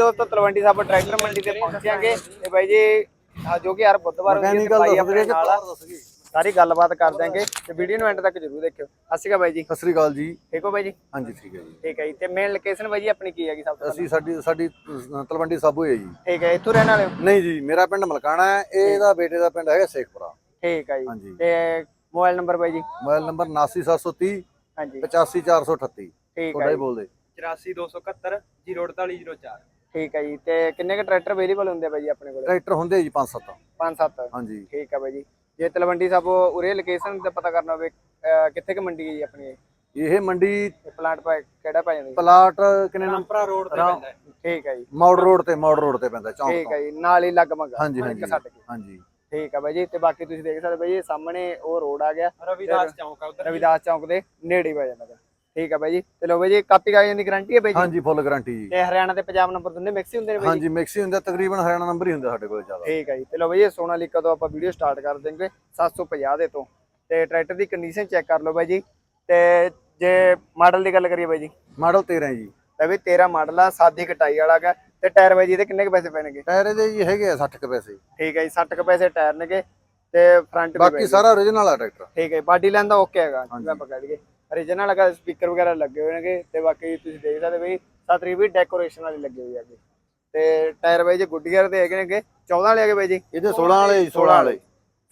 ਦੋਸਤੋ ਤਲਵੰਡੀ ਸਾਬੋ ਟਰੈਕਟਰ ਮੰਡੀ ਤੇ ਪਹੁੰਚਾਂਗੇ ਤੇ ਬਾਈ ਜੀ ਆ ਜੋ ਕਿ ਯਾਰ ਬੁੱਧਵਾਰ ਹੁੰਦੀ ਹੈ ਬਾਈ ਆਪਣੇ ਨਾਲ ਆ। ਸਾਰੀ ਗੱਲਬਾਤ ਕਰ ਦਾਂਗੇ ਤੇ ਵੀਡੀਓ ਨੂੰ ਐਂਡ ਤੱਕ ਜਰੂਰ ਦੇਖਿਓ। ਸਤਿ ਸ਼੍ਰੀ ਅਕਾਲ ਬਾਈ ਜੀ। ਸਤਿ ਸ੍ਰੀ ਅਕਾਲ ਜੀ। ਠੀਕ ਹੋ ਬਾਈ ਜੀ? ਹਾਂਜੀ ਠੀਕ ਹੈ ਜੀ। ਠੀਕ ਹੈ ਜੀ। ਤੇ ਮੇਨ ਲੋਕੇਸ਼ਨ ਬਾਈ ਜੀ ਆਪਣੀ ਕੀ ਹੈਗੀ ਸਭ ਤੋਂ ਅਸੀਂ ਸਾਡੀ ਸਾਡੀ ਤਲਵੰਡੀ ਸਾਬੋ ਹੈ ਜੀ। ਠੀਕ ਹੈ ਇੱਥੋਂ ਰਹਿਣ ਵਾਲੇ ਹੋ? ਨਹੀਂ ਜੀ ਮੇਰਾ ਪਿੰਡ ਮਲਕਾਣਾ ਹੈ। ਇਹ ਇਹਦਾ ਬੇਟੇ ਦਾ ਪਿੰਡ ਹੈਗਾ ਸੇਖਪੁਰਾ। ਠੀਕ ਹੈ ਜੀ। ਹਾਂਜੀ। ਤੇ ਮੋਬਾਈਲ ਨੰਬਰ ਬਾਈ ਜੀ? ਮੋਬਾਈਲ ਨੰਬਰ 89730 ਹਾਂਜੀ। 85438 ਠੀਕ ਤੁਹਾਡਾ ਹੈ ਜੀ। ਬੋਲਦੇ। 84271 04804 ਠੀਕ ਹੈ ਜੀ ਤੇ ਕਿੰਨੇ ਕ ਟਰੈਕਟਰ ਅਵੇਲੇਬਲ ਹੁੰਦੇ ਆ ਬਾਈ ਜੀ ਆਪਣੇ ਕੋਲ? ਟਰੈਕਟਰ ਹੁੰਦੇ ਜੀ 5-7 ਪੰਜ ਸੱਤ? ਹਾਂਜੀ। ਠੀਕ ਹੈ ਬਾਈ ਜੀ। ਜੇ ਤਲਵੰਡੀ ਸਾਬੋ ਉਰੇ ਲੋਕੇਸ਼ਨ ਦਾ ਪਤਾ ਕਰਨਾ ਹੋਵੇ ਕਿੱਥੇ ਕ ਮੰਡੀ ਹੈ ਜੀ ਆਪਣੀ ਇਹ? ਮੰਡੀ ਪਲਾਂਟ ਪਾ ਕਿਹੜਾ ਪੈ ਜਾਂਦਾ? ਪਲਾਟ ਕਿੰਨੇ ਨੰਬਰ ਰੋਡ ਤੇ ਪੈਂਦਾ। ਠੀਕ ਹੈ ਜੀ। ਮੌੜ ਰੋਡ ਤੇ ਮੌੜ ਰੋਡ ਤੇ ਪੈਂਦਾ ਚੌਂਕ ਠੀਕ ਹੈ ਜੀ ਨਾਲ ਹੀ ਲੱਗ ਮੰਗਾ ਹਾਂਜੀ ਹਾਂਜੀ ਹਾਂਜੀ। ਠੀਕ ਹੈ ਬਾਈ ਜੀ ਤੇ ਬਾਕੀ ਤੁਸੀਂ ਦੇਖ ਸਕਦੇ ਬਾਈ ਇਹ ਸਾਹਮਣੇ ਉਹ ਰੋਡ ਆ ਗਿਆ ਰਵਿਦਾਸ ਚੌਂਕ ਆ ਉਧਰ। ਰਵਿਦਾਸ ਚੌਂਕ ਦੇ ਨੇੜੇ ਪੈ ਜਾਂਦਾ। ਠੀਕ ਹੈ ਬਾਈ ਜੀ। ਤੇ ਲੋ ਬਾਈ ਜੀ ਕਾਪੀ ਕਾਗਜ਼ਾਂ ਦੀ ਗਾਰੰਟੀ ਹੈ ਬਾਈ ਜੀ? ਹਾਂਜੀ ਫੁੱਲ ਗਾਰੰਟੀ ਜੀ। ਤੇ ਹਰਿਆਣਾ ਤੇ ਪੰਜਾਬ ਨੰਬਰ ਦੋਨੇ ਮਿਕਸ ਹੀ ਹੁੰਦੇ ਨੇ ਬਾਈ ਜੀ? ਹਾਂਜੀ ਮਿਕਸੀ ਹੁੰਦਾ ਤਕਰੀਬਨ ਹਰਿਆਣਾ ਨੰਬਰ ਹੀ ਹੁੰਦਾ ਸਾਡੇ ਕੋਲ ਜ਼ਿਆਦਾ। ਠੀਕ ਹੈ ਜੀ। ਤੇ ਲੋ ਬਾਈ ਇਹ ਸੋਨਾਲੀਕਾ ਤੋਂ ਆਪਾਂ ਵੀਡੀਓ ਸਟਾਰਟ ਕਰ ਦਿੰਗੇ 750 ਦੇ ਤੋਂ। ਤੇ ਟਰੈਕਟਰ ਦੀ ਕੰਡੀਸ਼ਨ ਚੈੱਕ ਕਰ ਲਓ ਬਾਈ ਜੀ। ਤੇ ਜੇ ਮਾਡਲ ਦੀ ਗੱਲ ਕਰੀਏ ਬਾਈ ਜੀ? ਮਾਡਲ 13 ਜੀ। ਤਾਂ ਵੀ 13 ਮਾਡਲ ਆ ਸਾਦੀ ਕਟਾਈ ਵਾਲਾ ਗਾ ਤੇ ਟਾਇਰ ਬਾਈ ਜੀ ਇਹਦੇ ਕਿੰਨੇ ਕੁ ਪੈਸੇ ਪੈਣਗੇ? ਟਾਇਰ ਇਹਦੇ ਜੀ ਹੈਗੇ ਆ 60 ਕੁ ਪੈਸੇ। ਠੀਕ ਹੈ ਜੀ 60 ਕੁ ਪੈਸੇ ਟਾਇਰ ਨੇਗੇ। ਤੇ ਫਰੰਟ ਬਾਕੀ ਸਾਰਾ origignal ਆ ਟਰੈਕਟਰ। ਠੀਕ ਹੈ ਬਾਡੀ ਲਾਈਨ ਦਾ ਓਕੇ ਹੈਗਾ ਜਿਵੇਂ ਆਪਾਂ ਕਹਿ ਦਈਏ। Origignal ਹੈਗਾ ਸਪੀਕਰ ਵਗੈਰਾ ਲੱਗੇ ਹੋਏ ਨੇਗੇ ਤੇ ਬਾਕੀ ਤੁਸੀਂ ਦੇਖ ਸਕਦੇ ਬਈ ਸਤਰੀ ਵੀ ਡੈਕੋਰੇਸ਼ਨ ਵਾਲੀ ਲੱਗੀ ਹੋਈ ਹੈਗੀ ਤੇ ਟਾਇਰ ਬਾਈ ਜੀ ਗੁੱਡੀਅਰ ਦੇ ਹੈਗੇ ਨੇਗੇ। 14 ਵਾਲੇ ਹੈਗੇ ਬਾਈ ਜੀ? ਇਹਦੇ 16 ਵਾਲੇ ਜੀ 16 ਵਾਲੇ।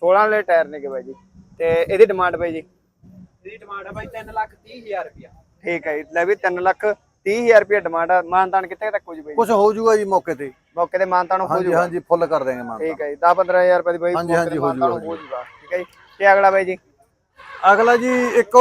16 ਵਾਲੇ ਟਾਇਰ ਨੇਗੇ ਬਾਈ ਜੀ। ਤੇ ਇਹਦੀ ਡਿਮਾਂਡ ਬਾਈ ਜੀ? ਇਹਦੀ ਡਿਮਾਂਡ ਹੈ ਬਾਈ 3 ਲੱਖ 30 ਹਜ਼ਾਰ ਰੁਪਇਆ। ਠੀਕ ਹੈ ਜੀ। ਲੈ ਵੀ 3 ਲੱਖ 30000 ਰੁਪਏ ਡਿਮਾਂਡ ਆ। ਮਾਨਤਾਨ ਕਿੱਥੇ ਤੱਕ ਹੋ ਜੀ ਬਾਈ? ਕੁਝ ਹੋ ਜਾਊਗਾ ਜੀ ਮੌਕੇ ਤੇ। ਮੌਕੇ ਤੇ ਮਾਨਤਾਨ ਹੋ ਹਾਂਜੀ ਜੂਗਾ। ਹਾਂਜੀ ਫੁੱਲ ਕਰ ਦੇਂਗੇ ਮਾਨ ਠੀਕ ਹੈ ਜੀ। 10 15000 ਰੁਪਏ ਦੀ ਬਾਈ ਹਾਂਜੀ, ਹਾਂਜੀ, ਮਾਨਤਾਨ ਜੂਗਾ, ਹੋ ਜੂਗਾ। ਠੀਕ ਹੈ ਜੀ। ਤੇ ਅਗਲਾ ਬਾਈ ਜੀ? ਅਗਲਾ ਜੀ ਇੱਕੋ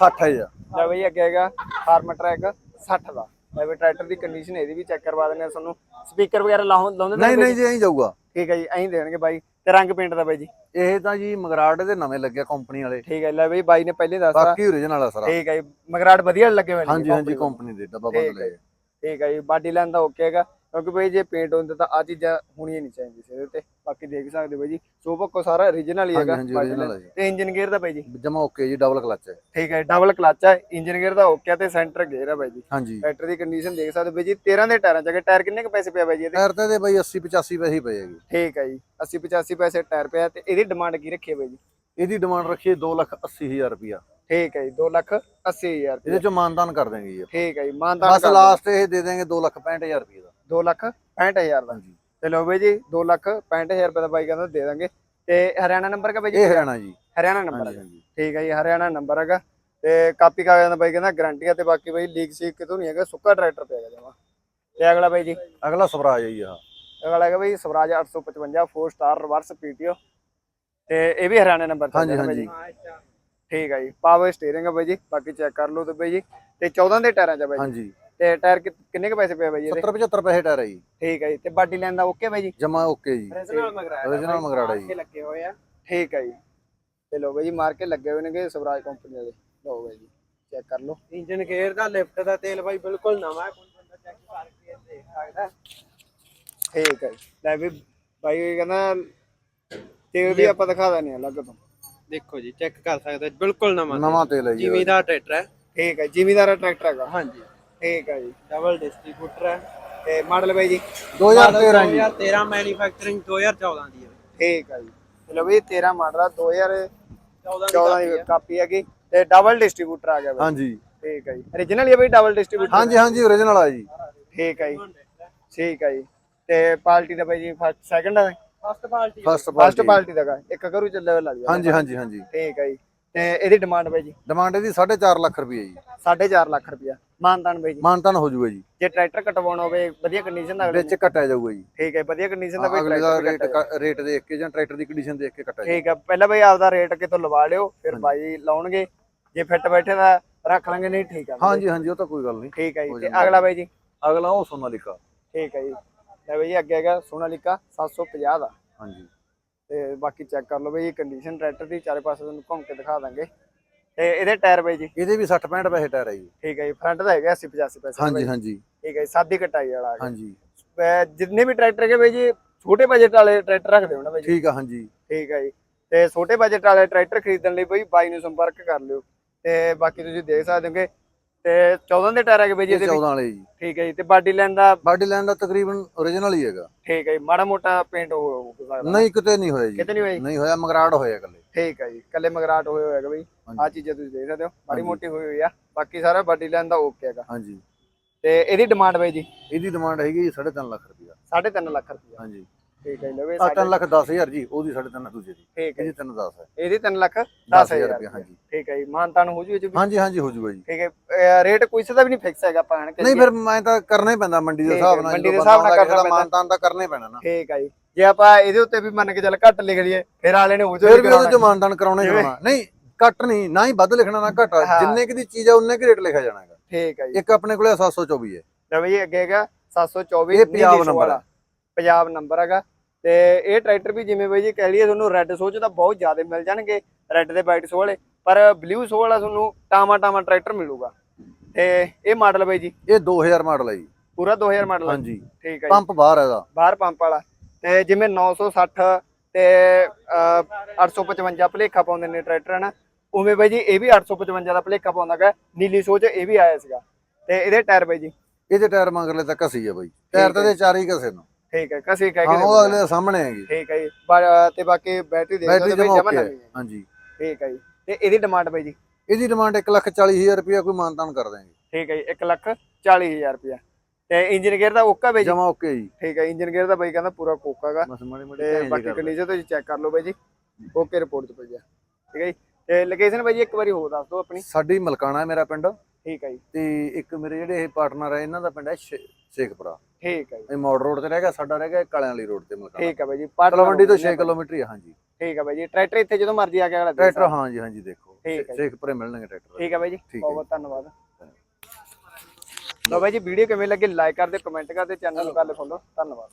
60 ਹੈ ਜੀ। ਲੈ ਬਈ ਅੱਗੇ ਹੈਗਾ ਫਾਰਮ ਟਰੈਕ 60 ਦਾ। ਲੈ ਵੀ ਟਰੈਕਟਰ ਦੀ ਕੰਡੀਸ਼ਨ ਇਹਦੀ ਵੀ ਚੈੱਕ ਕਰਵਾ ਦਿੰਦੇ ਆ ਤੁਹਾਨੂੰ। ਸਪੀਕਰ ਵਗੈਰਾ ਲਾਉਂ ਲਾਉਂਦੇ ਨਹੀਂ ਬਾਈ ਨਹੀਂ ਜੀ ਐਂ ਜਾਊਗਾ। ਠੀਕ ਹੈ ਜੀ ਐਂ ਦੇਣਗੇ ਬਾਈ। ਤੇ ਰੰਗ ਪੇਂਟ ਦਾ ਬਾਈ ਜੀ? ਇਹ ਤਾਂ ਜੀ ਮਗਰਾੜ ਦੇ ਨਵੇਂ ਲੱਗੇ ਕੰਪਨੀ ਵਾਲੇ। ਠੀਕ ਹੈ ਲੈ ਬਈ ਬਾਈ ਨੇ ਪਹਿਲੇ ਦੱਸਤਾ। ਬਾਕੀ origignal ਆ ਸਾਰਾ। ਠੀਕ ਹੈ ਜੀ ਮਗਰਾਟ ਵਧੀਆ ਲੱਗੇ ਹੋਏ ਨੇ ਹਾਂਜੀ ਹਾਂਜੀ। ਕੰਪਨੀ ਦੇ। ਡੱਬਾ ਬੰਦ ਲਏ ਠੀਕ ਹੈ ਜੀ ਬਾਡੀ ਲਾਈਨ ਦਾ ਓਕੇ ਹੈਗਾ। ਕਿਉਂਕਿ ਬਈ ਜੇ ਪੇਂਟ ਹੁੰਦੇ ਤਾਂ ਆ ਚੀਜ਼ਾਂ ਹੋਣੀਆਂ ਨਹੀਂ ਚਾਹੀਦੀਆਂ ਸੀ ਇਹਦੇ ਉੱਤੇ ਬਾਕੀ ਦੇਖ ਸਕਦੇ ਬਾਈ ਜੀ ਸੋਪਕੋ ਸਾਰਾ origignal ਹੀ ਹੈਗਾ। ਹਾਂਜੀ, body original line। ਹੈ ਜੀ। ਤੇ ਇੰਜਨ ਗੇਅਰ ਦਾ ਬਾਈ ਜੀ। ਜਮਾ ਓਕੇ ਜੀ ਡਬਲ ਕਲਚ ਹੈ। ਠੀਕ ਹੈ ਡਬਲ ਕਲਚ ਹੈ। ਇੰਜਨ ਗੇਅਰ ਦਾ ਓਕੇ ਤੇ ਸੈਂਟਰ ਗੇਅਰ ਹੈ ਬਾਈ ਜੀ। ਹਾਂਜੀ। ਟਰੈਕਟਰ ਦੀ ਕੰਡੀਸ਼ਨ ਦੇਖ ਸਕਦੇ ਬਾਈ ਜੀ 13 ਦੇ ਟਾਇਰਾਂ ਚ ਟਾਇਰ ਕਿੰਨੇ ਕ ਪੈਸੇ ਪਿਆ ਬਾਈ ਜੀ ਇਹਦੇ? ਟਾਇਰ ਤੇ ਦੇ ਬਈ 80 85 ਪੈਸੇ ਹੀ ਪਏਗੀ ਠੀਕ ਹੈ ਜੀ 80 85 ਪੈਸੇ ਟਾਇਰ ਪਿਆ ਤੇ ਇਹਦੀ ਡਿਮਾਂਡ ਕੀ ਰੱਖੀ ਹੈ ਬਾਈ ਜੀ? ਇਹਦੀ ਡਿਮਾਂਡ ਰੱਖੀਏ 2 ਲੱਖ 80 ਹਜ਼ਾਰ ਰੁਪਿਆ ਠੀਕ ਹੈ ਜੀ 2 ਲੱਖ 80 ਹਜ਼ਾਰ ਇਹਦੇ ਚੋਂ ਮਾਨਦਾਨ ਕਰ ਦੇਂਗੇ ਜੀ ਠੀਕ ਹੈ ਜੀ ਮਾਨਦਾਨ ਬਸ ਲਾਸਟ ਇਹ ਦੇ ਦੇਂਗੇ 2 ਲੱਖ 65 ਹਜ਼ਾਰ ਰੁਪਏ ਦਾ। 2 ਲੱਖ 65 ਹਜ਼ਾਰ ਦਾ। ਹਾਂਜੀ। ਤੇ ਲਓ ਬਾਈ ਜੀ 2 ਲੱਖ 65 ਹਜ਼ਾਰ ਰੁਪਏ ਦਾ ਬਾਈ ਕਹਿੰਦਾ ਦੇ ਦਾਂਗੇ। ਤੇ ਹਰਿਆਣਾ ਨੰਬਰ ਕਾ ਬਾਈ ਜੀ? ਇਹ ਹਰਿਆਣਾ ਜੀ। ਹਰਿਆਣਾ ਨੰਬਰ ਹਾਂਜੀ ਠੀਕ ਹੈ ਜੀ ਹਰਿਆਣਾ ਨੰਬਰ ਹੈਗਾ। ਤੇ ਕਾਪੀ ਕਾਗਜ਼ਾਂ ਦਾ ਬਾਈ ਕਹਿੰਦਾ ਗਾਰੰਟੀ ਆ ਤੇ ਬਾਕੀ ਬਾਈ ਲੀਕ ਸੀਕ ਕਿਤੋਂ ਨਹੀਂ ਹੈਗਾ ਸੁੱਕਾ ਟਰੈਕਟਰ ਪਿਆ ਜਮਾ ਤੇ ਅਗਲਾ ਬਾਈ ਜੀ? ਅਗਲਾ ਸਵਰਾਜ ਹੈ ਜੀ ਆ ਅਗਲਾ ਹੈਗਾ ਬਾਈ ਸਵਰਾਜ 855 4 ਸਟਾਰ ਰਿਵਰਸ ਪੀਟੀਓ ਤੇ ਇਹ ਵੀ ਹਰਿਆਣਾ ਨੰਬਰ ਤੇ ਹਾਂਜੀ, ਹਾਂਜੀ। ਹਾਂ ਠੀਕ ਹੈ ਜੀ ਪਾਵਰ ਸਟੀਅਰਿੰਗ ਹੈ ਬਾਈ ਜੀ ਬਾਕੀ ਚੈੱਕ ਕਰ ਲਓ ਤੇ ਬਾਈ ਜੀ। ਤੇ 14 ਦੇ ਟਾਇਰਾਂ ਚ ਬਾਈ ਜੀ? ਹਾਂਜੀ। ਤੇ ਟਾਇਰ ਕਿ- ਕਿੰਨੇ ਕ ਪੈਸੇ ਪਏ ਬਾਈ ਜੀ ਇਹਦੇ? 70 75 ਪੈਸੇ ਟਾਇਰ ਹੈ ਜੀ। ਠੀਕ ਹੈ ਜੀ ਤੇ ਬਾਡੀ ਲੈਣ ਦਾ ਓਕੇ ਬਾਈ ਜੀ? ਜਮਾ ਓਕੇ ਜੀ। Original ਮਗਰਾੜਾ ਜੀ। ਲੱਗੇ ਹੋਏ ਆ। ਠੀਕ ਹੈ ਜੀ। ਤੇ ਲੋ ਬਾਈ ਜੀ ਮਾਰ ਕੇ ਲੱਗੇ ਹੋਏ ਨੇਗੇ ਸਵਰਾਜ ਕੰਪਨੀ ਦੇ ਲੋ ਬਾਈ ਜੀ ਚੈੱਕ ਕਰ ਲਓ। ਇੰਜਨ ਗੇਅਰ ਦਾ ਲਿਫਟ ਦਾ ਤੇਲ ਬਾਈ ਬਿਲਕੁਲ ਨਵਾਂ ਹੈ ਕੋਈ ਬੰਦਾ ਚੈੱਕ ਕਰਕੇ ਦੇਖ ਸਕਦਾ। ਠੀਕ ਹੈ ਜੀ। ਲੈ ਵੀ ਬਾਈ ਇਹ ਕਹਿੰਦਾ ਤੇਲ ਵੀ ਆਪਾਂ ਦਿਖਾ ਦਿੰਦੇ ਆ ਅਲੱਗ ਤੋਂ। ਦੇਖੋ ਜੀ ਚੈੱਕ ਕਰ ਸਕਦੇ ਬਿਲਕੁਲ ਨਵਾਂ ਨਵਾਂ ਤੇਲ ਹੈ ਜੀ ਜਿਵੇਂ ਦਾ ਟਰੈਕਟਰ ਹੈ। ਠੀਕ ਹੈ ਜ਼ਿਮੀਦਾਰ ਟਰੈਕਟਰ ਹੈਗਾ। ਹਾਂਜੀ। ਠੀਕ ਹੈ ਜੀ। ਡਬਲ ਡਿਸਟ੍ਰੀਬਿਊਟਰ ਹੈ। ਤੇ ਮਾਡਲ ਬਾਈ ਜੀ 2013 ਜੀ। 2013 ਮੈਨੂਫੈਕਚਰਿੰਗ 2014 ਦੀ ਹੈ। ਠੀਕ ਹੈ ਜੀ। ਚਲੋ ਬਈ 13 ਮਾਡਲ ਆ 2014 14 ਦੀ ਕਾਪੀ ਹੈਗੀ। ਤੇ ਡਬਲ ਡਿਸਟ੍ਰੀਬਿਊਟਰ ਆ ਗਿਆ ਬਾਈ। ਹਾਂਜੀ। ਠੀਕ ਹੈ ਜੀ। Origignal ਹੀ ਹੈ ਬਈ ਡਬਲ ਡਿਸਟ੍ਰੀਬਿਊਟਰ ਹਾਂਜੀ ਹਾਂਜੀ origignal ਆ ਜੀ। ਠੀਕ ਹੈ ਜੀ। ਠੀਕ ਹੈ ਜੀ। ਤੇ ਪਾਰਟੀ ਦਾ ਬਾਈ ਜੀ ਫਸਟ ਸੈਕੰਡ ਹੈ first party first first party ਦਾ ਇੱਕ ਕਰੂ ਚੱਲੇ ਲੱਗ ਜਾ ਹਾਂਜੀ ਹਾਂਜੀ ਹਾਂਜੀ। ਠੀਕ ਹੈ ਜੀ। ਤੇ ਇਹਦੀ ਡਿਮਾਂਡ ਬਾਈ ਜੀ? ਡਿਮਾਂਡ ਇਹਦੀ 4.5 ਲੱਖ ਰੁਪਏ ਜੀ। 4.5 ਲੱਖ ਰੁਪਇਆ। ਮਾਨਤਾਨ ਬਾਈ ਜੀ। ਮਾਨਤਾਨ ਹੋ ਜਾਊਗਾ ਜੀ। ਜੇ ਟਰੈਕਟਰ ਕਟਵਾਉਣਾ ਹੋਵੇ ਵਧੀਆ ਕੰਡੀਸ਼ਨ ਦਾ ਅਗਲੇ ਵਿੱਚ ਕੱਟਿਆ ਜਾਊਗਾ ਜੀ। ਠੀਕ ਹੈ ਵਧੀਆ ਕੰਡੀਸ਼ਨ ਦਾ ਬਈ ਅਗਲੇ ਦਾ ਰੇਟ ਦੇਖ ਕੇ ਜਾਂ ਟਰੈਕਟਰ ਦੀ ਕੰਡੀਸ਼ਨ ਦੇਖ ਕੇ ਕੱਟਿਆ ਠੀਕ ਹੈ ਪਹਿਲਾਂ ਬਈ ਆਪਦਾ ਰੇਟ ਕਿਤੋਂ ਲਵਾ ਲਿਓ ਫਿਰ ਬਾਈ ਲਾਉਣਗੇ। ਜੇ ਫਿੱਟ ਬੈਠੇ ਦਾ ਰੱਖ ਲਾਂਗੇ ਨਹੀਂ ਠੀਕ ਆ। ਹਾਂਜੀ ਹਾਂਜੀ ਉਹ ਤਾਂ ਕੋਈ ਗੱਲ ਨਹੀਂ। ਠੀਕ ਹੈ ਜੀ ਹੋ ਤੇ। ਅਗਲਾ ਬਾਈ ਜੀ। ਅਗਲਾ ਉਹ ਸੋਨਾਲੀਕਾ। ਠੀਕ ਹੈ ਜੀ। ਲੈ ਬਾਈ ਅੱਗੇ ਹੈਗਾ ਸੋਨਾਲੀਕਾ 750 ਦਾ। ਹਾਂਜੀ। ਤੇ ਬਾਕੀ ਚੈੱਕ ਕਰ ਲਓ ਬਈ ਇਹ ਕੰਡੀਸ਼ਨ ਟਰੈਕਟਰ ਦੀ ਚਾਰੇ ਪਾਸੇ ਤੁਹਾਨੂੰ ਘੁੰਮ ਕੇ ਦਿਖਾ ਦਾਂਗੇ। ਤੇ ਇਹਦੇ ਟਾਇਰ ਬਾਈ ਜੀ? ਇਹਦੇ ਵੀ 60 65 ਪੈਸੇ ਟਾਇਰ ਹੈ ਜੀ। ਠੀਕ ਹੈ ਜੀ ਫਰੰਟ ਦਾ ਹੈਗਾ 80 85 ਪੈਸੇ ਹਾਂਜੀ ਹਾਂਜੀ। ਠੀਕ ਹੈ ਸਾਦੀ ਕਟਾਈ ਵਾਲਾ ਹੈਗਾ। ਹਾਂਜੀ। ਜਿੰਨੇ ਵੀ ਟਰੈਕਟਰ ਹੈਗੇ ਬਾਈ ਜੀ ਛੋਟੇ ਬਜਟ ਵਾਲੇ ਟਰੈਕਟਰ ਰੱਖਦੇ ਹੋ ਨਾ ਬਾਈ ਠੀਕ ਆ ਹਾਂਜੀ। ਠੀਕ ਹੈ ਜੀ। ਤੇ ਛੋਟੇ ਬਜਟ ਵਾਲੇ ਟਰੈਕਟਰ ਖਰੀਦਣ ਲਈ ਬਈ ਬਾਈ ਨੂੰ ਸੰਪਰਕ ਕਰ ਲਿਓ। ਤੇ ਬਾਕੀ ਤੁਸੀਂ ਦੇਖ ਸਕਦੇ ਹੋ ਕਿ ਤੇ 14 ਦੇ ਟਾਇਰ ਹੈਗੇ ਬਾਈ ਜੀ ਇਹ ਇਹਦੇ ਵੀ? 14 ਵਾਲੇ ਜੀ। ਠੀਕ ਹੈ ਜੀ ਤੇ ਬਾਡੀ ਲਾਈਨ ਦਾ? ਬਾਡੀ ਲਾਈਨ ਦਾ ਤਕਰੀਬਨ ਓਰੀਜਨਲ ਹੀ ਹੈਗਾ। ਠੀਕ ਹੈ ਜੀ ਮਾੜਾ ਮੋਟਾ ਪੇਂਟ ਹੋ ਸਕਦਾ। ਨਹੀਂ ਕਿਤੇ ਨਹੀਂ ਹੋਇਆ ਜੀ। ਕਿਤੇ ਨਹੀਂ ਹੋਈ ਨਹੀਂ ਹੋਇਆ ਮਗਰਾੜ ਹੋਇਆ ਇਕੱਲੇ। ਠੀਕ ਹੈ ਜੀ ਕੱਲੇ ਮਗਰਾਟ ਹੋਏ ਹੋਏਗਾ ਬਈ। ਆ। ਚੀਜ਼ਾਂ ਤੁਸੀਂ ਦੇਖ ਸਕਦੇ ਹੋ ਮਾੜੀ। ਮੋਟੀ ਹੋਈ ਹੋਈ ਆ ਬਾਕੀ ਸਾਰਾ ਬਾਡੀ ਲਾਈਨ ਦਾ ਓਕੇ ਹੈਗਾ। ਹਾਂਜੀ। ਤੇ ਇਹਦੀ ਡਿਮਾਂਡ ਬਾਈ ਜੀ? ਇਹਦੀ ਡਿਮਾਂਡ ਹੈਗੀ 3.5 ਲੱਖ ਰੁਪਇਆ। 3.5 ਲੱਖ ਰੁਪਏ ਹਾਂਜੀ। ਠੀਕ ਹੈ ਜੀ ਲਵੇ ਆ 3 ਲੱਖ 10000 ਜੀ ਉਹਦੀ 3.5 ਦੂਜੇ ਦੀ। ਠੀਕ ਹੈ ਇਹਦੀ 3 10 ਹੈ। ਇਹਦੀ 3 ਲੱਖ 10000 10000 ਰੁਪਇਆ ਹਾਂਜੀ। ਠੀਕ ਹੈ ਜੀ ਮਾਨਤਾਨ ਹੋ ਜੂ ਵੀ? ਹਾਂਜੀ ਹਾਂਜੀ ਹੋ ਜੂਗਾ ਜੀ। ਠੀਕ ਹੈ ਰੇਟ ਕੋਈ ਦਾ ਵੀ ਨਹੀਂ ਫਿਕਸ ਹੈਗਾ ਆਪਾਂ ਐਨ ਨਹੀਂ ਫਿਰ ਮੈਂ ਤਾਂ ਕਰਨਾ ਹੀ ਪੈਂਦਾ ਮੰਡੀ ਦੇ ਹਿਸਾਬ ਨਾਲ ਮੰਡੀ ਦੇ ਹਿਸਾਬ ਨਾਲ ਕਰਨਾ ਮਾਨਤਾਨ ਤਾਂ ਕਰਨਾ ਹੀ ਪੈਣਾ ਨਾ। ਠੀਕ ਹੈ ਜੀ। ਜੇ ਆਪਾਂ ਇਹਦੇ ਉੱਤੇ ਵੀ ਮੰਨ ਕੇ ਚੱਲ ਘੱਟ ਲਿਖ ਲਈਏ ਫਿਰ ਆਲੇ ਨੇ ਉਹ ਜੋ ਫਿਰ ਵੀ ਉਹਦੇ ਚ ਕਰਾਉਣਾ ਹੋਣਾ। ਨਹੀਂ ਘੱਟ ਨਹੀਂ ਨਾ ਹੀ ਵੱਧ ਲਿਖਣਾ ਨਾ ਘੱਟ। ਜਿੰਨੇ ਕਿ ਦੀ ਚੀਜ਼ ਆ ਉਨੇ ਕਿ ਰੇਟ ਲਿਖਿਆ ਜਾਣਾ ਹੈਗਾ। ਠੀਕ ਹੈ ਜੀ। ਇੱਕ ਆਪਣੇ ਕੋਲੇ 724 ਹੈ। ਲੈ ਬਈ ਅੱਗੇ ਹੈਗਾ 724 ਇਹ ਪੰਜਾਬ ਨੰਬਰ ਵਾਲਾ। ਪੰਜਾਬ ਨੰਬਰ ਹੈਗਾ। ਤੇ ਇਹ ਟਰੈਕਟਰ ਵੀ ਜਿਵੇਂ ਬਈ ਜੀ ਕਹਿ ਲਈਏ ਤੁਹਾਨੂੰ ਰੈੱਡ ਸੋਹ ਚ ਤਾਂ ਬਹੁਤ ਜ਼ਿਆਦਾ ਮਿਲ ਜਾਣਗੇ ਰੈੱਡ ਤੇ ਵਾਈਟ ਸੋਹ ਵਾਲੇ। ਪਰ ਬਲੂ ਸੋਹ ਵਾਲਾ ਤੁਹਾਨੂੰ ਟਾਮਾ ਟਾਮਾ ਟਰੈਕਟਰ ਮਿਲੂਗਾ। ਤੇ ਇਹ ਮਾਡਲ ਬਈ ਜੀ। ਇਹ 2000 ਮਾਡਲ ਹੈ ਜੀ। ਪੂਰਾ 2000 ਮਾਡਲ ਹਾਂਜੀ। ਠੀਕ ਹੈ ਪੰਪ ਬਾਹਰ ਹੈ ਬਾਹਰ ਪੰਪ ਵਾਲਾ। ਤੇ ਜਿਵੇਂ 960 ਤੇ ਅਹ, 855 ਭਲੇਖਾ ਪਾਉਂਦੇ ਨੇ ਟਰੈਕਟਰ ਹਨਾ? ਉਵੇਂ ਬਈ ਜੀ ਇਹ ਵੀ 855 ਦਾ ਭਲੇਖਾ ਪਾਉਂਦਾਗਾ ਨੀਲੀ ਸੋਚ ਇਹ ਵੀ ਆਇਆ ਸੀਗਾ। ਤੇ ਇਹਦੇ ਟਾਇਰ ਬਈ ਜੀ? ਇਹਦੇ ਟਾਇਰ ਮਗਰਲੇ ਤਾਂ ਘਸੀ ਹੈ ਬਾਈ। ਟਾਇਰ ਤਾਂ ਇਹਦੇ ਚਾਰ ਹੀ ਘਸੇ ਨੂੰ। ਠੀਕ ਹੈ ਕਸੀ ਕਹਿ ਹਾਂ ਕੇ ਉਹ ਅਗਲੇ ਦੇ ਸਾਹਮਣੇ ਹੈਗੀ ਠੀਕ ਹੈ ਜੀ। ਤੇ ਬਾਕੀ ਬੈਟਰੀ ਸਕਦੇ ਬਈ ਜਮਾ ਜਮਾ ਓਕੇ ਹੈ। ਨਵੀਂ ਹੈ। ਹਾਂਜੀ। ਠੀਕ ਹੈ ਜੀ। ਤੇ ਇਹਦੀ ਡਿਮਾਂਡ ਬਈ ਜੀ? ਇਹਦੀ ਡਿਮਾਂਡ 140000 ਰੁਪਇਆ ਕੋਈ ਮਾਨਤਾਨ ਕਰ ਦਾਂਗੇ ਠੀਕ ਹੈ ਜੀ 1 ਲੱਖ 40000 ਰੁਪਇਆ। ਤੇ ਇੰਜਨ ਗੇਅਰ ਦਾ ਓਕਾ ਬਈ ਜੀ? ਜਮਾ ਓਕੇ ਜੀ। ਠੀਕ ਹੈ ਇੰਜਨ ਗੇਅਰ ਦਾ ਬਈ ਕਹਿੰਦਾ ਪੂਰਾ ਕੋਕਾ ਹੈਗਾ ਬਸ ਮਾੜੀ ਮਾੜੀ ਤੇ ਬਾਕੀ ਕੰਡੀਸ਼ਨ ਤੁਸੀਂ ਚੈੱਕ ਕਰ ਲਓ ਬਾਈ ਜੀ। ਓਕੇ ਰਿਪੋਰਟ ਚ ਪਈ ਆ ਠੀਕ ਹੈ ਜੀ। ਤੇ ਲੋਕੇਸ਼ਨ ਬਾਈ ਜੀ ਇੱਕ ਵਾਰੀ ਹੋਰ ਦੱਸ ਦਿਓ ਆਪਣੀ। ਸਾਡੀ ਮਲਕਾਣਾ ਹੈ ਮੇਰਾ ਪਿੰਡ। ਠੀਕ ਹੈ ਜੀ। ਤੇ ਇੱਕ ਮੇਰੇ ਜਿਹੜੇ ਇਹ ਪਾਰਟਨਰ ਹੈ ਇਹਨਾਂ ਦਾ ਪਿੰਡ ਹੈ ਸ਼ੇਖਪੁਰਾ। ਠੀਕ ਹੈ ਜੀ। ਇਹ ਮੋੜ ਰੋਡ ਤੇ ਰਹਿ ਗਿਆ ਸਾਡਾ ਰਹਿ ਗਿਆ ਕਾਲਿਆਂ ਵਾਲੀ ਰੋਡ ਤੇ ਮਲਕਾਣਾ। ਠੀਕ ਹੈ ਬਾਈ ਜੀ ਤਲਵੰਡੀ ਤੋਂ road 6 ਕਿਲੋਮੀਟਰ ਹੀ ਹਾਂਜੀ। ਠੀਕ ਹੈ ਬਾਈ ਜੀ ਟਰੈਕਟਰ ਇੱਥੇ ਜਦੋਂ ਮਰਜ਼ੀ ਆ ਕੇ ਅਗਲਾ ਟਰੈਕਟਰ। ਹਾਂਜੀ ਹਾਂਜੀ ਦੇਖੋ। ਸ਼ੇਖਪੁਰੇ ਮਿਲਣਗੇ ਟਰੈਕਟਰ। ਠੀਕ ਹੈ ਬਾਈ ਜੀ ਬਹੁਤ ਬਹੁਤ ਧੰਨਵਾਦ। ਲੋ ਬਾਈ ਜੀ ਵੀਡੀਓ ਕਿਵੇਂ ਲੱਗੀ? ਲਾਈਕ ਕਰਦੇ ਕਮੈਂਟ ਕਰਦੇ ਚੈਨਲ ਨੂੰ ਕੱਲ ਖੋਲੋ ਧੰਨਵਾਦ।